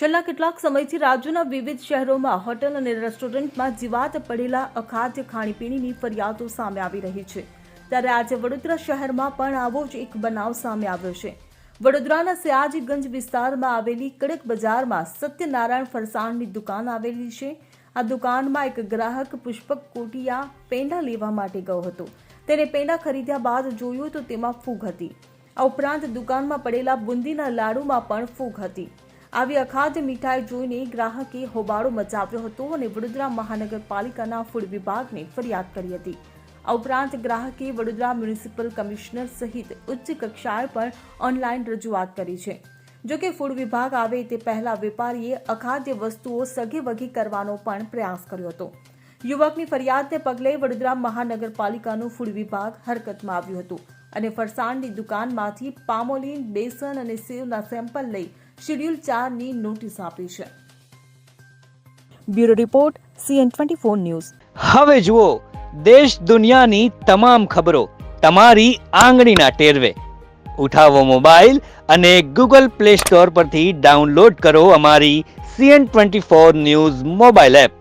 છેલ્લા કેટલાક સમયથી રાજ્યના વિવિધ શહેરોમાં, હોટેલ અને રેસ્ટોરન્ટમાં જીવાત પડેલા અખાદ્ય ખાણીપીણીની ફરિયાદો સામે આવી રહી છે. ત્યારે આજે વડોદરા શહેરમાં પણ આવો જ એક બનાવ સામે આવ્યો છે. વડોદરાના સયાજીગંજ વિસ્તારમાં આવેલી કડક બજારમાં સત્યનારાયણ ફરસાણની દુકાન આવેલી છે. આ દુકાનમાં એક ગ્રાહક પુષ્પક કોટિયા પેંડા લેવા માટે ગયો હતો. તેને પેંડા ખરીદ્યા બાદ જોયું તો તેમાં ફૂગ હતી. આ ઉપરાંત દુકાનમાં પડેલા બુંદીના લાડુમાં પણ ફૂગ હતી. આવી અખાદ્ય મીઠાઈ જોઈને ગ્રાહકે હોબાળો મચાવ્યો હતો અને વડોદરા મહાનગરપાલિકાના ફૂડ વિભાગને ફરિયાદ કરી હતી. આ ઉપરાંત ગ્રાહકે વડોદરા મ્યુનિસિપલ કમિશનર સહિત ઉચ્ચ કક્ષાએ પણ ઓનલાઈન રજૂઆત કરી છે. જો કે ફૂડ વિભાગ આવે તે પહેલા વેપારીએ અખાદ્ય વસ્તુઓ સગે વગી કરવાનો પણ પ્રયાસ કર્યો હતો. યુવકની ફરિયાદને પગલે વડોદરા મહાનગરપાલિકાનું ફૂડ વિભાગ હરકતમાં આવ્યું હતું અને ફરસાણની દુકાનમાંથી પામોલીન, બેસન અને સેવના સેમ્પલ લઈ શેડ્યુલ ચારની નોટિસ આપી છે. Bureau report, CN twenty four news. હવે જુઓ, દેશ દુનિયાની તમામ ખબરો તમારી આંગળીના ટેરવે. ઉઠાવો મોબાઈલ અને ગૂગલ પ્લે સ્ટોર પરથી ડાઉનલોડ કરો અમારી CN twenty four news mobile app.